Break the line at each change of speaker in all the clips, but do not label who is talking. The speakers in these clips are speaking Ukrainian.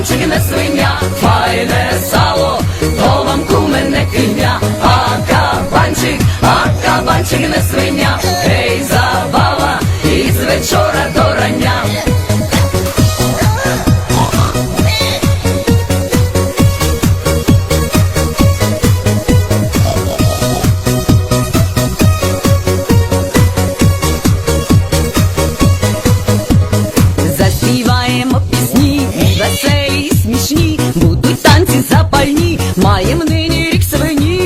баранчине свиня, файне сало, до вам мене киня, а і смішні, будуть танці запальні, маємо нині рік свині.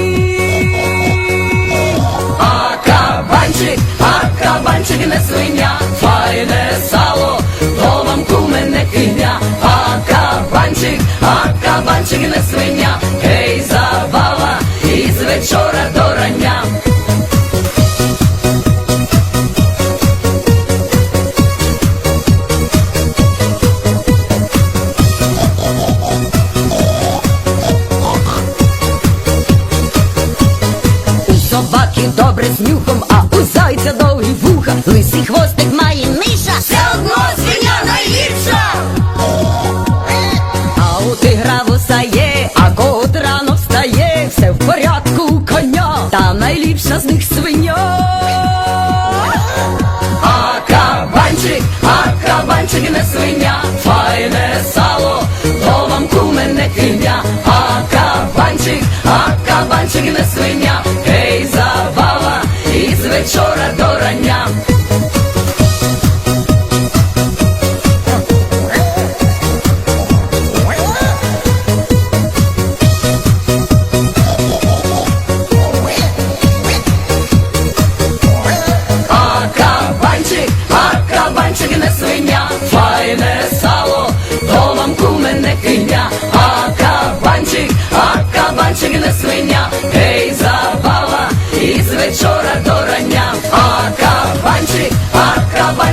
А кабанчик, а кабанчик не свиня, файне сало, то вам куме не киня, а кабанчик, а кабанчик не свиня, добре нюхом, а у зайця довгі вуха, лисий хвостик має миша, все одно свиня найліпша. А у тигра вуса є, а кот рано встає, все в порядку у коня, та найліпша з них свиня. А кабанчик, а кабанчик не свиня, файне сало, то вам куме не вечора до рання.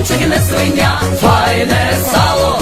Кабанчик не свиня, файне сало,